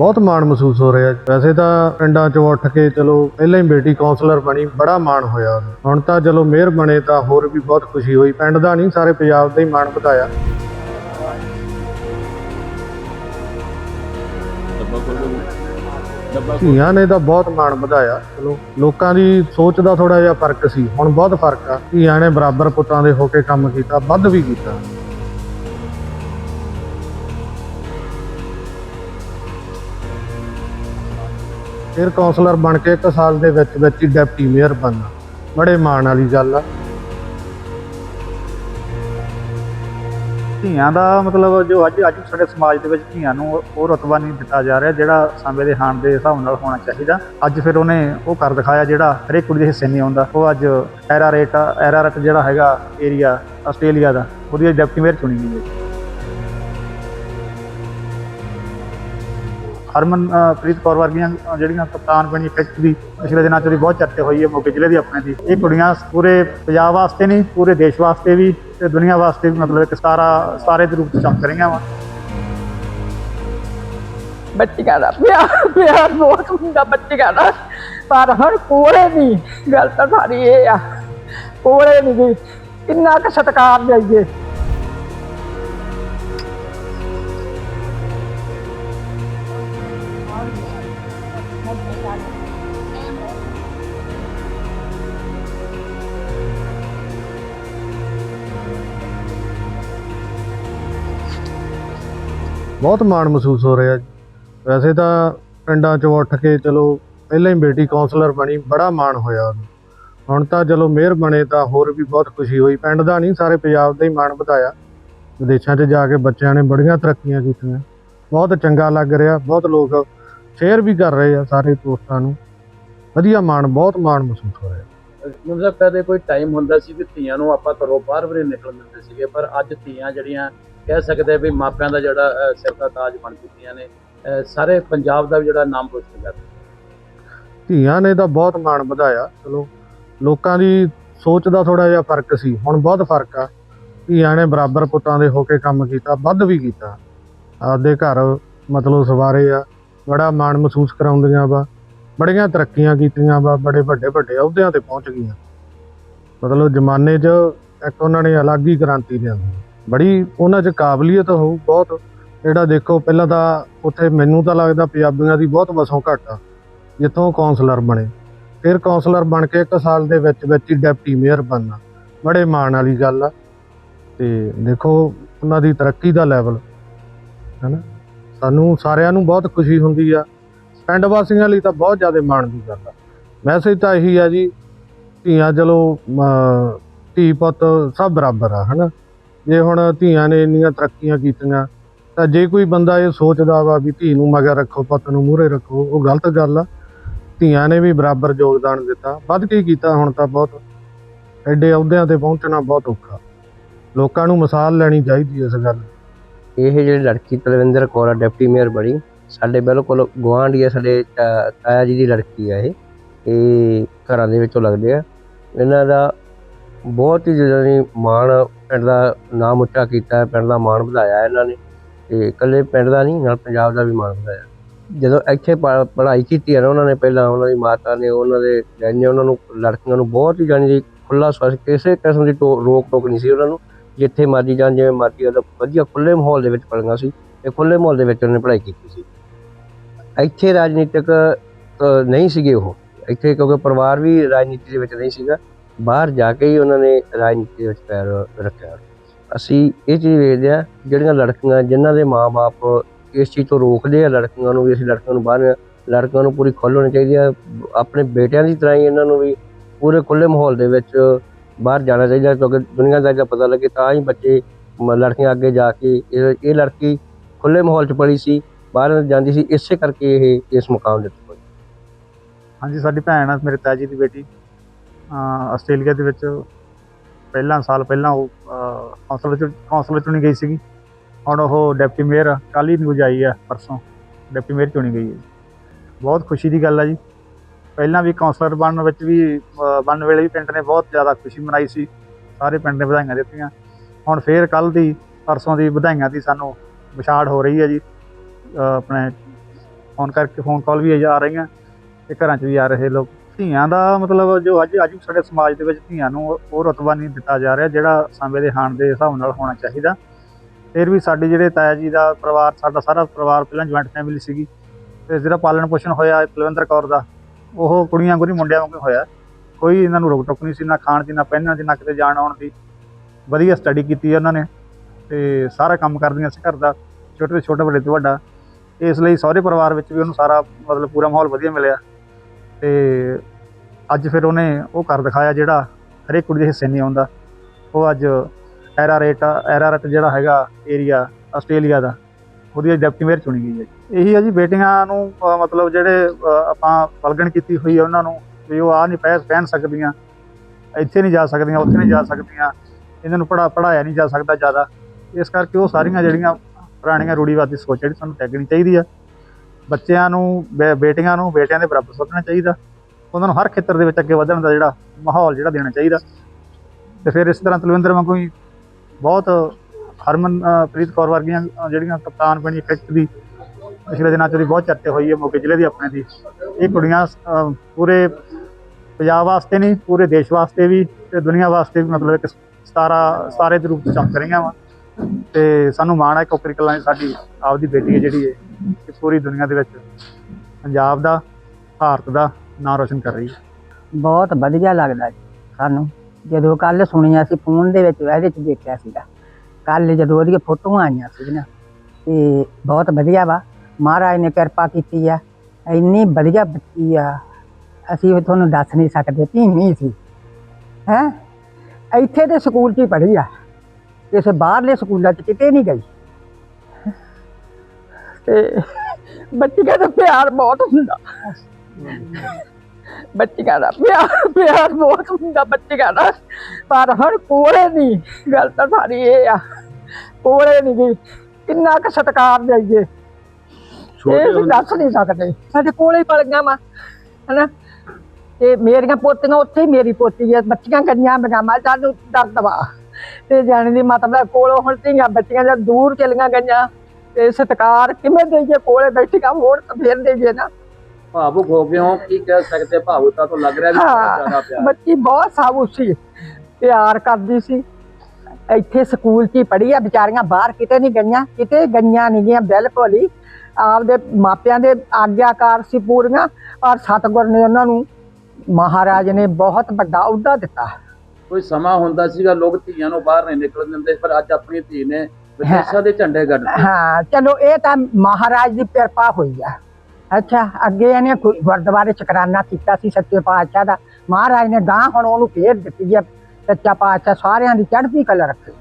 ਬਹੁਤ ਮਾਣ ਮਹਿਸੂਸ ਹੋ ਰਿਹਾ ਵੈਸੇ ਤਾਂ ਪਿੰਡਾਂ ਚੋਂ ਉੱਠ ਕੇ ਚਲੋ, ਪਹਿਲਾਂ ਹੀ ਬੇਟੀ ਕੌਂਸਲਰ ਬਣੀ, ਬੜਾ ਮਾਣ ਹੋਇਆ ਹੁਣ ਤਾਂ ਚਲੋ ਮੇਅਰ ਬਣੇ ਤਾਂ ਹੋਰ ਵੀ ਬਹੁਤ ਖੁਸ਼ੀ ਹੋਈ। ਪਿੰਡ ਦਾ ਨਹੀਂ, ਸਾਰੇ ਪੰਜਾਬ ਦਾ ਹੀ ਮਾਣ ਵਧਾਇਆ। ਧੀਆਂ ਨੇ ਤਾਂ ਬਹੁਤ ਮਾਣ ਵਧਾਇਆ। ਚਲੋ, ਲੋਕਾਂ ਦੀ ਸੋਚ ਦਾ ਥੋੜਾ ਜਿਹਾ ਫ਼ਰਕ ਸੀ। ਹੁਣ ਬਹੁਤ ਫ਼ਰਕ ਆ। ਧੀਆਂ ਨੇ ਬਰਾਬਰ ਪੁੱਤਾਂ ਦੇ ਹੋ ਕੇ ਕੰਮ ਕੀਤਾ, ਵੱਧ ਵੀ ਕੀਤਾ। ਫਿਰ ਕਾਉਂਸਲਰ ਬਣ ਕੇ ਇੱਕ ਸਾਲ ਦੇ ਵਿੱਚ ਵਿੱਚ ਹੀ ਡਿਪਟੀ ਮੇਅਰ ਬਣਨਾ। ਬੜੇ ਮਾਣ ਵਾਲੀ ਗੱਲ ਆ। ਧੀਆਂ ਦਾ ਮਤਲਬ ਜੋ ਅੱਜ ਅੱਜ ਸਾਡੇ ਸਮਾਜ ਦੇ ਵਿੱਚ ਧੀਆਂ ਨੂੰ ਉਹ ਰਤਬਾ ਨਹੀਂ ਦਿੱਤਾ ਜਾ ਰਿਹਾ ਜਿਹੜਾ ਸਮੇਂ ਦੇ ਹਾਣ ਦੇ ਹਿਸਾਬ ਨਾਲ ਹੋਣਾ ਚਾਹੀਦਾ। ਅੱਜ ਫਿਰ ਉਹਨੇ ਉਹ ਕਰ ਦਿਖਾਇਆ ਜਿਹੜਾ ਹਰੇਕ ਕੁੜੀ ਦੇ ਹਿੱਸੇ ਨਹੀਂ ਆਉਂਦਾ। ਉਹ ਅੱਜ ਐਰਾ ਰੇਟ ਐਰਾ ਰੇਟ ਜਿਹੜਾ ਹੈਗਾ ਏਰੀਆ ਆਸਟ੍ਰੇਲੀਆ ਦਾ, ਉਹਦੀ ਡਿਪਟੀ ਮੇਅਰ ਚੁਣੀ ਗਈ ਹੈ। ਹਰਮਨ ਪ੍ਰੀਤ ਕੌਰ ਵਰਗੀਆਂ ਜਿਹੜੀਆਂ ਕਪਤਾਨ ਬਣੀ ਫਿੱਟ ਦੀ ਪਿਛਲੇ ਦਿਨਾਂ 'ਚ ਬਹੁਤ ਚਰਚਾ ਹੋਈ ਹੈ, ਮੋਗੇ ਜ਼ਿਲ੍ਹੇ ਦੀ ਆਪਣੇ ਦੀ। ਇਹ ਕੁੜੀਆਂ ਪੂਰੇ ਪੰਜਾਬ ਵਾਸਤੇ ਨਹੀਂ, ਪੂਰੇ ਦੇਸ਼ ਵਾਸਤੇ ਵੀ ਤੇ ਦੁਨੀਆ ਵਾਸਤੇ ਵੀ ਮਤਲਬ ਇੱਕ ਸਾਰਾ, ਸਾਰੇ ਦੇ ਰੂਪ 'ਚ ਚਮਕ ਰਹੀਆਂ ਵਾ। ਬੱਚੀਆਂ ਦਾ ਪਿਆਰ ਪਿਆਰ ਬਹੁਤ ਹੁੰਦਾ ਬੱਚੀਆਂ ਦਾ। ਪਰ ਹੁਣ ਕੋਲੇ ਨਹੀਂ ਗੱਲ ਤਾਂ ਸਾਡੀ ਇਹ ਆ, ਕੋਲੇ ਨਹੀਂ ਕਿੰਨਾ ਕੁ ਸਤਿਕਾਰ ਦੇਈਏ ਬਹੁਤ ਮਾਣ ਮਹਿਸੂਸ ਹੋ ਰਿਹਾ ਵੈਸੇ ਤਾਂ ਪਿੰਡਾਂ ਚੋਂ ਉੱਠ ਕੇ ਚਲੋ, ਪਹਿਲਾਂ ਹੀ ਬੇਟੀ ਕਾਉਂਸਲਰ ਬਣੀ, ਬੜਾ ਮਾਣ ਹੋਇਆ ਉਹਨੂੰ। ਹੁਣ ਤਾਂ ਚਲੋ ਮੇਅਰ ਬਣੇ ਤਾਂ ਹੋਰ ਵੀ ਬਹੁਤ ਖੁਸ਼ੀ ਹੋਈ। ਪਿੰਡ ਦਾ ਨਹੀਂ, ਸਾਰੇ ਪੰਜਾਬ ਦਾ ਹੀ ਮਾਣ ਵਧਾਇਆ। ਵਿਦੇਸ਼ਾਂ 'ਚ ਜਾ ਕੇ ਬੱਚਿਆਂ ਨੇ ਬੜੀਆਂ ਤਰੱਕੀਆਂ ਕੀਤੀਆਂ। ਬਹੁਤ ਚੰਗਾ ਲੱਗ ਰਿਹਾ, ਬਹੁਤ ਲੋਕ ਸ਼ੇਅਰ ਵੀ ਕਰ ਰਹੇ ਆ ਸਾਰੇ ਦੋਸਤਾਂ ਨੂੰ। ਵਧੀਆ ਮਾਣ, ਬਹੁਤ ਮਾਣ ਮਹਿਸੂਸ ਹੋ ਰਿਹਾ। ਮਤਲਬ ਕਦੇ ਕੋਈ ਟਾਈਮ ਹੁੰਦਾ ਸੀ ਕਿ ਧੀਆਂ ਨੂੰ ਆਪਾਂ ਘਰੋਂ ਬਾਹਰ ਵੀ ਨਿਕਲਣ ਦਿੰਦੇ ਸੀਗੇ, ਪਰ ਅੱਜ ਧੀਆਂ ਜਿਹੜੀਆਂ ਕਹਿ ਸਕਦੇ ਵੀ ਮਾਪਿਆਂ ਦਾ ਜਿਹੜਾ ਸਿਰ ਦਾ ਤਾਜ ਬਣ ਚੁੱਕੀਆਂ ਨੇ। ਸਾਰੇ ਪੰਜਾਬ ਦਾ ਵੀ ਜਿਹੜਾ ਨਾਮ ਰੋਸ਼ਨ ਕਰ ਧੀਆਂ ਨੇ ਤਾਂ ਬਹੁਤ ਮਾਣ ਵਧਾਇਆ, ਚਲੋ। ਲੋਕਾਂ ਦੀ ਸੋਚ ਦਾ ਥੋੜਾ ਜਿਹਾ ਫ਼ਰਕ ਸੀ, ਹੁਣ ਬਹੁਤ ਫ਼ਰਕ ਆ। ਧੀਆਂ ਨੇ ਬਰਾਬਰ ਪੁੱਤਾਂ ਦੇ ਹੋ ਕੇ ਕੰਮ ਕੀਤਾ, ਵੱਧ ਵੀ ਕੀਤਾ। ਆਪਦੇ ਘਰ ਮਤਲਬ ਸਵਾਰੇ ਆ, ਬੜਾ ਮਾਣ ਮਹਿਸੂਸ ਕਰਾਉਂਦੀਆਂ ਵਾ। ਬੜੀਆਂ ਤਰੱਕੀਆਂ ਕੀਤੀਆਂ ਵਾ, ਬੜੇ ਵੱਡੇ ਵੱਡੇ ਅਹੁਦਿਆਂ ਤੇ ਪਹੁੰਚ ਗਈਆਂ। ਮਤਲਬ ਜ਼ਮਾਨੇ 'ਚ ਇੱਕ ਉਹਨਾਂ ਨੇ ਅਲੱਗ ਹੀ ਕ੍ਰਾਂਤੀ ਲਿਆਂਦੀ। ਬੜੀ ਉਹਨਾਂ 'ਚ ਕਾਬਲੀਅਤ ਹੋਊ, ਬਹੁਤ। ਜਿਹੜਾ ਦੇਖੋ, ਪਹਿਲਾਂ ਤਾਂ ਉੱਥੇ ਮੈਨੂੰ ਤਾਂ ਲੱਗਦਾ ਪੰਜਾਬੀਆਂ ਦੀ ਬਹੁਤ ਵਸੋਂ ਘੱਟ ਆ, ਜਿੱਥੋਂ ਕਾਉਂਸਲਰ ਬਣੇ। ਫਿਰ ਕਾਉਂਸਲਰ ਬਣ ਕੇ ਇੱਕ ਸਾਲ ਦੇ ਵਿੱਚ ਵਿੱਚ ਹੀ ਡਿਪਟੀ ਮੇਅਰ ਬਣਨਾ, ਬੜੇ ਮਾਣ ਵਾਲੀ ਗੱਲ ਆ। ਤੇ ਦੇਖੋ, ਉਹਨਾਂ ਦੀ ਤਰੱਕੀ ਦਾ ਲੈਵਲ ਹੈਨਾ? ਸਾਨੂੰ ਸਾਰਿਆਂ ਨੂੰ ਬਹੁਤ ਖੁਸ਼ੀ ਹੁੰਦੀ ਆ। ਪਿੰਡ ਵਾਸੀਆਂ ਲਈ ਤਾਂ ਬਹੁਤ ਜ਼ਿਆਦਾ ਮਾਣ ਦੀ ਗੱਲ ਆ। ਮੈਸੇਜ ਤਾਂ ਇਹੀ ਆ ਜੀ, ਧੀਆਂ ਚਲੋ ਧੀ ਪੁੱਤ ਸਭ ਬਰਾਬਰ ਆ, ਹਨਾ? ਜੇ ਹੁਣ ਧੀਆਂ ਨੇ ਇੰਨੀਆਂ ਤਰੱਕੀਆਂ ਕੀਤੀਆਂ, ਤਾਂ ਜੇ ਕੋਈ ਬੰਦਾ ਇਹ ਸੋਚਦਾ ਵਾ ਵੀ ਧੀ ਨੂੰ ਮਗਰ ਰੱਖੋ, ਪੁੱਤ ਨੂੰ ਮੂਹਰੇ ਰੱਖੋ, ਉਹ ਗਲਤ ਗੱਲ ਆ। ਧੀਆਂ ਨੇ ਵੀ ਬਰਾਬਰ ਯੋਗਦਾਨ ਦਿੱਤਾ। ਵੱਧ ਕੇ ਕੀਤਾ ਹੁਣ ਤਾਂ ਬਹੁਤ, ਐਡੇ ਅਹੁਦਿਆਂ ਤੇ ਪਹੁੰਚਣਾ ਬਹੁਤ ਔਖਾ। ਲੋਕਾਂ ਨੂੰ ਮਿਸਾਲ ਲੈਣੀ ਚਾਹੀਦੀ ਇਸ ਗੱਲ ਇਹ ਜਿਹੜੀ ਲੜਕੀ ਤਲਵਿੰਦਰ ਕੌਰ ਆ, ਡਿਪਟੀ ਮੇਅਰ ਬਣੀ, ਸਾਡੇ ਬਿਲਕੁਲ ਗੁਆਂਢੀ ਆ, ਸਾਡੇ ਤਾ- ਤਾਇਆ ਜੀ ਦੀ ਲੜਕੀ ਆ ਇਹ। ਇਹ ਘਰਾਂ ਦੇ ਵਿੱਚੋਂ ਲੱਗਦੇ ਆ। ਇਹਨਾਂ ਦਾ ਬਹੁਤ ਹੀ ਜਿਹੜਾ ਮਾਣ ਪਿੰਡ ਦਾ ਨਾਮ ਉੱਚਾ ਕੀਤਾ ਹੈ ਪਿੰਡ ਦਾ ਮਾਣ ਵਧਾਇਆ ਇਹਨਾਂ ਨੇ ਤੇ ਇਕੱਲੇ ਪਿੰਡ ਦਾ ਨਹੀਂ ਨਾਲ ਪੰਜਾਬ ਦਾ ਵੀ ਮਾਣ ਵਧਾਇਆ। ਜਦੋਂ ਇੱਥੇ ਪ- ਪੜ੍ਹਾਈ ਕੀਤੀ ਹੈ ਨਾ ਉਹਨਾਂ ਨੇ ਪਹਿਲਾਂ ਉਹਨਾਂ ਦੀ ਮਾਤਾ ਨੇ ਉਹਨਾਂ ਦੇ ਡੈਡ ਨੇ ਉਹਨਾਂ ਨੂੰ ਲੜਕੀਆਂ ਨੂੰ ਬਹੁਤ ਹੀ ਜਾਣੀ ਕਿ ਖੁੱਲਾ ਸਵੱਛ ਕਿਸੇ ਕਿਸਮ ਦੀ ਟੋ- ਰੋਕ ਟੋਕ ਨਹੀਂ ਸੀ ਉਹਨਾਂ ਨੂੰ। ਜਿੱਥੇ ਮਰਜ਼ੀ ਜਾਣ ਜਿਵੇਂ ਮਰਜ਼ੀ ਉਹਦਾ ਵਧੀਆ ਖੁੱਲੇ ਮਾਹੌਲ ਦੇ ਵਿੱਚ ਪੜ੍ਹਨਾ ਸੀ ਤੇ ਖੁੱਲੇ ਮਾਹੌਲ ਦੇ ਵਿੱਚ ਉਹਨੇ ਪੜ੍ਹਾਈ ਕੀਤੀ ਸੀ। ਇੱਥੇ ਰਾਜਨੀਤਿਕ ਅ, ਨਹੀਂ ਸੀਗੇ ਉਹ। ਇੱਥੇ ਕਿਉਂਕਿ ਪਰਿਵਾਰ ਵੀ ਰਾਜਨੀਤੀ ਦੇ ਵਿੱਚ ਨਹੀਂ ਸੀਗਾ। ਬਾਹਰ ਜਾ ਕੇ ਹੀ ਉਹਨਾਂ ਨੇ ਰਾਜਨੀਤੀ ਦੇ ਵਿੱਚ ਪੈਰ ਰੱਖਿਆ। ਅਸੀਂ ਇਹ ਚੀਜ਼ ਵੇਖਦੇ ਆ ਜਿਹੜੀਆਂ ਲੜਕੀਆਂ, ਜਿਨ੍ਹਾਂ ਦੇ ਮਾਪੇ ਇਸ ਚੀਜ਼ ਤੋਂ ਰੋਕਦੇ ਆ, ਲੜਕੀਆਂ ਨੂੰ ਵੀ, ਅਸੀਂ ਲੜਕੀਆਂ ਨੂੰ ਬਾਹਰ, ਲੜਕੀਆਂ ਨੂੰ ਪੂਰੀ ਖੁੱਲ੍ਹ ਹੋਣੀ ਚਾਹੀਦੀ ਆ। ਆਪਣੇ ਬੇਟਿਆਂ ਦੀ ਤਰ੍ਹਾਂ ਹੀ ਇਹਨਾਂ ਨੂੰ ਵੀ ਪੂਰੇ ਖੁੱਲੇ ਮਾਹੌਲ ਦੇ ਵਿੱਚ ਬਾਹਰ ਜਾਣਾ ਚਾਹੀਦਾ, ਕਿਉਂਕਿ ਦੁਨੀਆ ਦਾ ਪਤਾ ਲੱਗੇ ਤਾਂ ਹੀ ਬੱਚੇ, ਮ- ਲੜਕੀਆਂ ਅੱਗੇ ਜਾ ਕੇ ਇਹ ਇਹ ਲੜਕੀ ਖੁੱਲੇ ਮਾਹੌਲ 'ਚ ਪੜੀ ਸੀ, ਬਾਹਰ ਜਾਂਦੀ ਸੀ, ਇਸੇ ਕਰਕੇ ਇਹ ਇਸ ਮੁਕਾਮ ਦੇ ਉੱਤੇ ਪਹੁੰਚੀ। ਹਾਂਜੀ, ਸਾਡੀ ਭੈਣ ਆ, ਮੇਰੇ ਤਾਇਆ ਜੀ ਦੀ ਬੇਟੀ। ਆਸਟ੍ਰੇਲੀਆ ਦੇ ਵਿੱਚ ਪਹਿਲਾਂ ਸਾਲ ਪਹਿਲਾਂ ਉਹ ਕੌਂਸਲ ਚ ਕੌਂਸਲ ਚੁਣੀ ਗਈ ਸੀਗੀ। ਹੁਣ ਉਹ ਡਿਪਟੀ ਮੇਅਰ ਕੱਲ ਹੀ ਨਿਊਜ਼ ਆਈ ਆ, ਪਰਸੋਂ। ਡਿਪਟੀ ਮੇਅਰ ਚੁਣੀ ਗਈ ਹੈ ਬਹੁਤ ਖੁਸ਼ੀ ਦੀ ਗੱਲ ਆ ਜੀ। ਪਹਿਲਾਂ ਵੀ ਕੌਂਸਲਰ ਬਣਨ ਵਿੱਚ ਵੀ ਬਣਨ ਵੇਲੇ ਵੀ ਪਿੰਡ ਨੇ ਬਹੁਤ ਜ਼ਿਆਦਾ ਖੁਸ਼ੀ ਮਨਾਈ ਸੀ। ਸਾਰੇ ਪਿੰਡ ਨੇ ਵਧਾਈਆਂ ਦਿੱਤੀਆਂ। ਹੁਣ ਫੇਰ ਕੱਲ ਦੀ, ਪਰਸੋਂ ਦੀ ਵਧਾਈਆਂ ਦੀ ਸਾਨੂੰ ਵਿਛਾੜ ਹੋ ਰਹੀ ਹੈ ਜੀ। ਆਪਣੇ ਫੋਨ ਕਰਕੇ, ਫੋਨ ਕਾਲ ਵੀ ਆ ਰਹੀਆਂ। ਤੇ ਘਰਾਂ 'ਚ ਵੀ ਆ ਰਹੇ ਲੋਕ। ਧੀਆਂ ਦਾ ਮਤਲਬ ਜੋ ਅੱਜ ਅੱਜ ਸਾਡੇ ਸਮਾਜ ਦੇ ਵਿੱਚ ਧੀਆਂ ਨੂੰ ਉਹ ਰਤਬਾ ਨਹੀਂ ਦਿੱਤਾ ਜਾ ਰਿਹਾ, ਜਿਹੜਾ ਸਮੇਂ ਦੇ ਹਾਣ ਦੇ ਹਿਸਾਬ ਨਾਲ ਹੋਣਾ ਚਾਹੀਦਾ। ਫਿਰ ਵੀ ਸਾਡੇ ਜਿਹੜੇ ਤਾਇਆ ਜੀ ਦਾ ਪਰਿਵਾਰ, ਸਾਡਾ ਸਾਰਾ ਪਰਿਵਾਰ ਪਹਿਲਾਂ ਜੁਆਇੰਟ ਫੈਮਿਲੀ ਸੀਗੀ, ਤੇ ਜਿਹੜਾ ਪਾਲਣ ਪੋਸ਼ਣ ਹੋਇਆ ਕੁਲਵਿੰਦਰ ਕੌਰ ਦਾ, ਉਹ ਕੁੜੀਆਂ ਗੁਰੀ ਮੁੰਡਿਆਂ ਵਾਂਗੂ ਹੋਇਆ। ਕੋਈ ਇਹਨਾਂ ਨੂੰ ਰੋਕ ਟੋਕ ਨਹੀਂ ਸੀ, ਨਾ ਖਾਣ ਦੀ ਨਾ ਪਹਿਨਣ ਦੀ ਨਾ ਕਿਤੇ ਜਾਣ ਆਉਣ ਦੀ। ਵਧੀਆ ਸਟੱਡੀ ਕੀਤੀ ਉਹਨਾਂ ਨੇ, ਤੇ ਸਾਰਾ ਕੰਮ ਕਰਦੀਆਂ ਸੀ ਘਰ ਦਾ, ਛੋਟੇ ਤੋਂ ਛੋਟਾ ਵੱਡੇ ਤੋਂ ਵੱਡਾ। ਇਸ ਲਈ ਸਹੁਰੇ ਪਰਿਵਾਰ ਵਿੱਚ ਵੀ ਉਹਨੂੰ ਸਾਰਾ ਮਤਲਬ ਪੂਰਾ ਮਾਹੌਲ ਵਧੀਆ ਮਿਲਿਆ। ਤੇ ਅੱਜ ਫਿਰ ਉਹਨੇ ਉਹ ਕਰ ਦਿਖਾਇਆ ਜਿਹੜਾ ਹਰੇਕ ਕੁੜੀ ਦੇ ਹਿੱਸੇ ਨਹੀਂ ਆਉਂਦਾ। ਉਹ ਅੱਜ ਐਰਾ ਰੇਟ, ਐਰਾ ਜਿਹੜਾ ਹੈਗਾ ਏਰੀਆ ਆਸਟ੍ਰੇਲੀਆ ਦਾ, ਉਹਦੀ ਡਿਪਟੀ ਮੇਅਰ ਚੁਣੀ ਗਈ ਹੈ ਜੀ। ਇਹੀ ਹੈ ਜੀ, ਬੇਟੀਆਂ ਨੂੰ ਮਤਲਬ ਜਿਹੜੇ ਆਪਾਂ ਪਲਗਣ ਕੀਤੀ ਹੋਈ ਹੈ ਉਹਨਾਂ ਨੂੰ ਵੀ ਉਹ ਆ ਨਹੀਂ ਪਹਿ ਪਹਿਨ ਸਕਦੀਆਂ, ਇੱਥੇ ਨਹੀਂ ਜਾ ਸਕਦੀਆਂ, ਉੱਥੇ ਨਹੀਂ ਜਾ ਸਕਦੀਆਂ, ਇਹਨਾਂ ਨੂੰ ਪੜਾ ਪੜਾਇਆ ਨਹੀਂ ਜਾ ਸਕਦਾ ਜ਼ਿਆਦਾ। ਇਸ ਕਰਕੇ ਉਹ ਸਾਰੀਆਂ ਜਿਹੜੀਆਂ ਪੁਰਾਣੀਆਂ ਰੂੜੀਵਾਦੀ ਸੋਚ ਜਿਹੜੀ ਸਾਨੂੰ ਟੈਗਣੀ ਚਾਹੀਦੀ ਆ। ਬੱਚਿਆਂ ਨੂੰ, ਬੇ- ਬੇਟੀਆਂ ਨੂੰ, ਬੇਟਿਆਂ ਦੇ ਬਰਾਬਰ ਸੋਚਣਾ ਚਾਹੀਦਾ। ਉਹਨਾਂ ਨੂੰ ਹਰ ਖੇਤਰ ਦੇ ਵਿੱਚ ਅੱਗੇ ਵਧਣ ਦਾ ਜਿਹੜਾ ਮਾਹੌਲ ਜਿਹੜਾ ਦੇਣਾ ਚਾਹੀਦਾ। ਤੇ ਫਿਰ ਇਸ ਤਰ੍ਹਾਂ ਤਲਵਿੰਦਰ ਵਾਂਗੂ ਹੀ ਬਹੁਤ ਹਰਮਨ ਪ੍ਰੀਤ ਕੌਰ ਵਰਗੀਆਂ ਜਿਹੜੀਆਂ ਕਪਤਾਨ ਬਣੀ ਕ੍ਰਿਕਟ ਦੀ ਪਿਛਲੇ ਦਿਨਾਂ 'ਚ ਉਹਦੀ ਬਹੁਤ ਚਰਚਾ ਹੋਈ ਹੈ ਮੋਗੇ ਜ਼ਿਲ੍ਹੇ ਦੀ ਆਪਣੇ ਦੀ। ਇਹ ਕੁੜੀਆਂ ਪੂਰੇ ਪੰਜਾਬ ਵਾਸਤੇ ਨਹੀਂ, ਪੂਰੇ ਦੇਸ਼ ਵਾਸਤੇ ਵੀ ਤੇ ਦੁਨੀਆ ਵਾਸਤੇ ਵੀ ਮਤਲਬ ਇੱਕ ਸਤਾਰਾ ਸਾਰੇ ਦੇ ਰੂਪ 'ਚ ਚਮਕ ਰਹੀਆਂ ਵਾ। ਤੇ ਸਾਨੂੰ ਮਾਣ ਹੈ ਕੋਕਰੀ ਕਲਾਂ ਦੀ ਸਾਡੀ ਆਪਦੀ ਬੇਟੀ ਹੈ ਜਿਹੜੀ ਹੈ ਕਿ ਪੂਰੀ ਦੁਨੀਆ ਦੇ ਵਿੱਚ। ਪੰਜਾਬ ਦਾ, ਭਾਰਤ ਦਾ ਨਾਂ ਰੋਸ਼ਨ ਕਰ ਰਹੀ ਹੈ। ਬਹੁਤ ਵਧੀਆ ਲੱਗਦਾ ਜੀ ਸਾਨੂੰ। ਜਦੋਂ ਕੱਲ ਸੁਣਿਆ ਸੀ ਫੋਨ ਦੇ ਵਿੱਚ, ਇਹਦੇ ਚ ਦੇਖਿਆ ਸੀਗਾ। ਕੱਲ ਜਦੋਂ ਉਹਦੀਆਂ ਫੋਟੋਆਂ ਆਈਆਂ ਸੀ ਨਾ ਤੇ ਬਹੁਤ ਵਧੀਆ ਵਾ। ਮਹਾਰਾਜ ਨੇ ਕਿਰਪਾ ਕੀਤੀ ਆ। ਇੰਨੀ ਵਧੀਆ ਬੱਚੀ ਆ। ਅਸੀਂ ਉਹ ਤੁਹਾਨੂੰ ਦੱਸ ਨਹੀਂ ਸਕਦੇ, ਧੀਮੀ ਸੀ। ਹੈ? ਇੱਥੇ ਦੇ ਸਕੂਲ 'ਚ ਹੀ ਪੜ੍ਹੀ ਆ। ਕਿਸੇ ਬਾਹਰਲੇ ਸਕੂਲਾਂ 'ਚ ਕਿਤੇ ਨਹੀਂ ਗਈ। ਤੇ ਬੱਚੀਆਂ ਦਾ ਪਿਆਰ ਬਹੁਤ ਹੁੰਦਾ। ਬੱਚੀਆਂ ਦਾ ਪਿਆਰ ਪਿਆਰ ਬਹੁਤ ਹੁੰਦਾ ਬੱਚੀਆਂ ਦਾ। ਪਰ ਹੁਣ ਕੋਲੇ ਨਹੀਂ ਗੱਲ ਤਾਂ ਸਾਰੀ ਇਹ ਆ ਕੋਲੇ ਨਹੀਂ ਗਈ ਕਿੰਨਾ ਕੁ ਸਤਿਕਾਰ ਦੇਈਏ। ਇਹ ਅਸੀਂ ਦੱਸ ਨਹੀਂ ਸਕਦੇ। ਸਾਡੇ ਕੋਲੇ ਹੀ ਪਲੀਆਂ ਵਾ ਹਨਾ? ਤੇ ਮੇਰੀਆਂ ਪੋਤੀਆਂ ਉੱਥੇ ਹੀ ਮੇਰੀ ਪੋਤੀ ਹੈ ਬੱਚੀਆਂ ਗਈਆਂ ਬਗਾਮਾ ਸਾਨੂੰ ਦਰਦ ਵਾ ਤੇ ਜਾਣ ਦੀ ਮਤਲਬ ਕੋਲੋਂ ਹੁਣ ਧੀਆਂ ਬੱਚੀਆਂ ਜਦ ਦੂਰ ਚਲੀਆਂ ਗਈਆਂ ਤੇ ਸਤਿਕਾਰ ਕਿਵੇਂ ਦੇਈਏ ਕੋਲੇ ਬੈਠੀਆਂ ਹੋਣ ਤਾਂ ਫੇਰ ਦੇਈਏ ਨਾ। ਭਾਵੁਕ ਹੋ ਗਏ ਹੋ ਕੀ ਕਹਿ ਸਕਦੇ ਭਾਵੁਕਤਾ ਤੋਂ ਲੱਗ ਰਿਹਾ ਵੀ ਬਹੁਤ ਜ਼ਿਆਦਾ ਪਿਆਰ। ਬੱਚੀ ਬਹੁਤ ਸਾਊ ਸੀ ਪਿਆਰ ਕਰਦੀ ਸੀ। ਇੱਥੇ ਸਕੂਲ 'ਚ ਹੀ ਪੜ੍ਹੀ ਆ ਵਿਚਾਰੀਆਂ ਬਾਹਰ ਕਿਤੇ ਨਹੀਂ ਗਈਆਂ ਕਿਤੇ ਗਈਆਂ ਨਹੀਂ ਗਈਆਂ ਬਿਲਕੁਲ ਹੀ। ਆਪਦੇ ਮਾਪਿਆਂ ਦੇ ਆਗਿਆਕਾਰ ਸੀ ਪੂਰੀਆਂ ਔਰ ਸਤਿਗੁਰ ਨੇ ਉਹਨਾਂ ਨੂੰ ਮਹਾਰਾਜ ਨੇ ਬਹੁਤ ਵੱਡਾ ਅਹੁਦਾ ਦਿੱਤਾ। ਕੋਈ ਸਮਾਂ ਹੁੰਦਾ ਸੀਗਾ ਲੋਕ ਧੀਆਂ ਨੂੰ ਬਾਹਰ ਨਹੀਂ ਨਿਕਲਣ ਦਿੰਦੇ ਪਰ ਅੱਜ ਆਪਣੀ ਧੀ ਨੇ ਵਿਦੇਸ਼ਾਂ ਦੇ ਝੰਡੇ ਗੱਡ ਹਾਂ, ਚਲੋ, ਇਹ ਤਾਂ ਮਹਾਰਾਜ ਦੀ ਕਿਰਪਾ ਹੋਈ ਆ। ਅੱਛਾ, ਅੱਗੇ ਇਹਨੇ ਗੁਰਦੁਆਰੇ ਸ਼ੁਕਰਾਨਾ ਕੀਤਾ ਸੀ ਸੱਚੇ ਪਾਤਸ਼ਾਹ ਦਾ। ਮਹਾਰਾਜ ਨੇ ਗਾਂ ਹੁਣ ਉਹਨੂੰ ਫੇਰ ਦਿੱਤੀ ਹੈ ਸੱਚਾ ਪਾਤਸ਼ਾਹ ਸਾਰਿਆਂ ਦੀ ਚੜ੍ਹਦੀ ਕਲਾ ਰੱਖੇ।